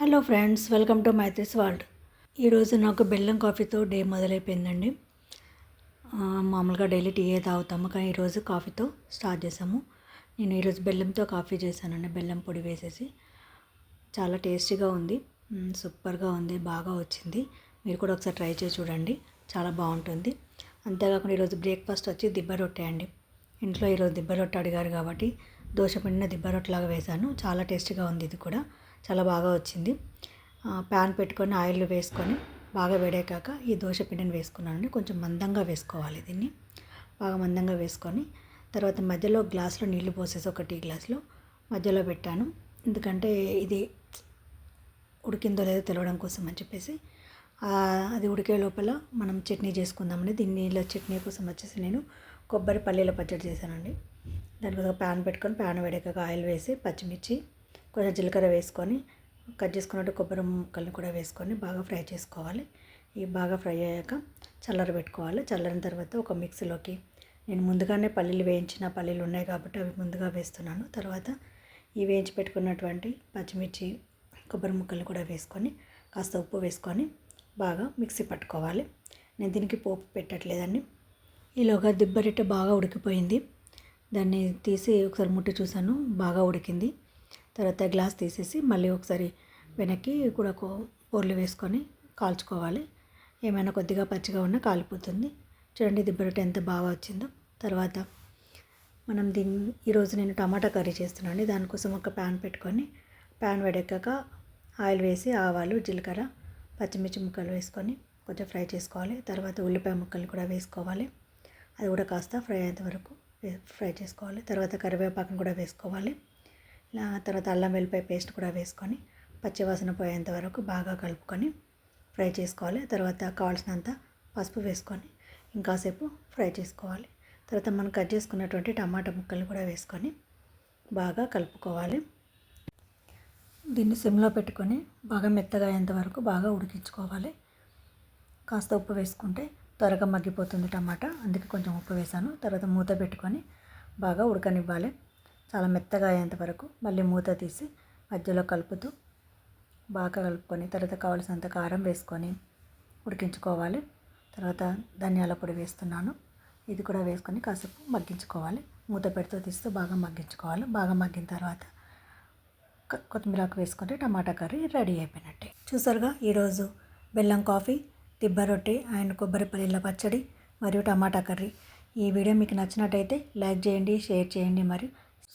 Hello friends welcome to Maithri's world. ఈరోజు నాకు బెల్లం కాఫీతో డే మొదలైపోయిందండి. మామూలుగా డైలీ టీయే తాగుతాము కానీ ఈరోజు కాఫీతో స్టార్ట్ చేసాము నేను ఈరోజు బెల్లంతో కాఫీ చేశానండి బెల్లం పొడి వేసేసి. చాలా టేస్టీగా ఉంది సూపర్గా ఉంది బాగా వచ్చింది. మీరు కూడా ఒకసారి ట్రై చేసి చూడండి చాలా బాగుంటుంది. అంతేకాకుండా ఈరోజు బ్రేక్ఫాస్ట్ వచ్చి దిబ్బ రొట్టె అండి. ఇంట్లో ఈరోజు దిబ్బ రొట్టె అడిగారు కాబట్టి దోశ పిండిన దిబ్బ రొట్టెలాగా వేశాను. చాలా టేస్టీగా ఉంది ఇది కూడా. చాలా బాగా వచ్చింది. ప్యాన్ పెట్టుకొని ఆయిల్ వేసుకొని బాగా వేడేకాక ఈ దోశ పిండిని వేసుకున్నానండి. కొంచెం మందంగా వేసుకోవాలి దీన్ని. బాగా మందంగా వేసుకొని తర్వాత మధ్యలో గ్లాస్లో నీళ్ళు పోసేసి ఒక టీ గ్లాస్లో మధ్యలో పెట్టాను. ఎందుకంటే ఇది ఉడికిందో లేదో తెలవడం కోసం అని చెప్పేసి. అది ఉడికే లోపల మనం చట్నీ చేసుకుందామని దీనిలో చట్నీ కోసం వచ్చేసి నేను కొబ్బరి పల్లీల పచ్చడి చేశానండి. దాని కోసం ప్యాన్ పెట్టుకొని ప్యాన్ వేడెక్కాక ఆయిల్ వేసి పచ్చిమిర్చి కొంచెం జీలకర్ర వేసుకొని కట్ చేసుకున్నట్టు కొబ్బరి ముక్కలను కూడా వేసుకొని బాగా ఫ్రై చేసుకోవాలి. ఈ బాగా ఫ్రై అయ్యాక చల్లర పెట్టుకోవాలి. చల్లరిన తర్వాత ఒక మిక్సీలోకి నేను ముందుగానే పల్లీలు వేయించిన పల్లీలు ఉన్నాయి కాబట్టి అవి ముందుగా వేస్తున్నాను. తర్వాత ఈ వేయించి పెట్టుకున్నటువంటి పచ్చిమిర్చి కొబ్బరి ముక్కలు కూడా వేసుకొని కాస్త ఉప్పు వేసుకొని బాగా మిక్సీ పట్టుకోవాలి. నేను దీనికి పోపు పెట్టట్లేదండి. ఈలోగా దిబ్బరిట బాగా ఉడికిపోయింది. దాన్ని తీసి ఒకసారి ముట్టి చూసాను బాగా ఉడికింది. తర్వాత గ్లాస్ తీసేసి మళ్ళీ ఒకసారి వెనక్కి కూడా కో- పొర్లు వేసుకొని కాల్చుకోవాలి. ఏమైనా కొద్దిగా పచ్చిగా ఉన్నా కాలిపోతుంది. చూడండి దిబ్బరొట్టె ఎంత బాగా వచ్చిందో. తర్వాత మనం దీన్ని ఈరోజు నేను టమాటా కర్రీ చేస్తున్నాను. దానికోసం ఒక ప్యాన్ పెట్టుకొని ప్యాన్ వేడెక్కాక ఆయిల్ వేసి ఆవాలు జీలకర్ర పచ్చిమిర్చి ముక్కలు వేసుకొని కొంచెం ఫ్రై చేసుకోవాలి. తర్వాత ఉల్లిపాయ ముక్కలు కూడా వేసుకోవాలి. అది కూడా కాస్త ఫ్రై అయ్యేంత వరకు ఫ్రై చేసుకోవాలి. తర్వాత కరివేపాకును కూడా వేసుకోవాలి. తర్వాత అల్లం వెల్లిపాయ పేస్ట్ కూడా వేసుకొని పచ్చివాసన పోయేంత వరకు బాగా కలుపుకొని ఫ్రై చేసుకోవాలి. తర్వాత కావాల్సినంత పసుపు వేసుకొని ఇంకాసేపు ఫ్రై చేసుకోవాలి. తర్వాత మనం కట్ చేసుకున్నటువంటి టమాటా ముక్కలు కూడా వేసుకొని బాగా కలుపుకోవాలి. దీన్ని సిమ్లో పెట్టుకొని బాగా మెత్తగా అయ్యేంత వరకు బాగా ఉడికించుకోవాలి. కాస్త ఉప్పు వేసుకుంటే త్వరగా మగ్గిపోతుంది టమాటా. అందుకే కొంచెం ఉప్పు వేసాను. తర్వాత మూత పెట్టుకొని బాగా ఉడకనివ్వాలి. చాలా మెత్తగా అయ్యేంత వరకు మళ్ళీ మూత తీసి మధ్యలో కలుపుతూ బాగా కలుపుకొని తర్వాత కావాల్సినంత కారం వేసుకొని ఉడికించుకోవాలి. తర్వాత ధనియాల పొడి వేస్తున్నాను. ఇది కూడా వేసుకొని కాసేపు మగ్గించుకోవాలి. మూత పెడుతూ తీస్తూ బాగా మగ్గించుకోవాలి. బాగా మగ్గిన తర్వాత క- కొత్తిమీరాకు వేసుకుంటే టమాటా కర్రీ రెడీ అయిపోయినట్టే. చూసారుగా? ఈరోజు బెల్లం కాఫీ దిబ్బ రొట్టె అండ్ కొబ్బరి పల్లీల పచ్చడి మరియు టమాటా కర్రీ. ఈ వీడియో మీకు నచ్చినట్టయితే లైక్ చేయండి షేర్ చేయండి. మరియు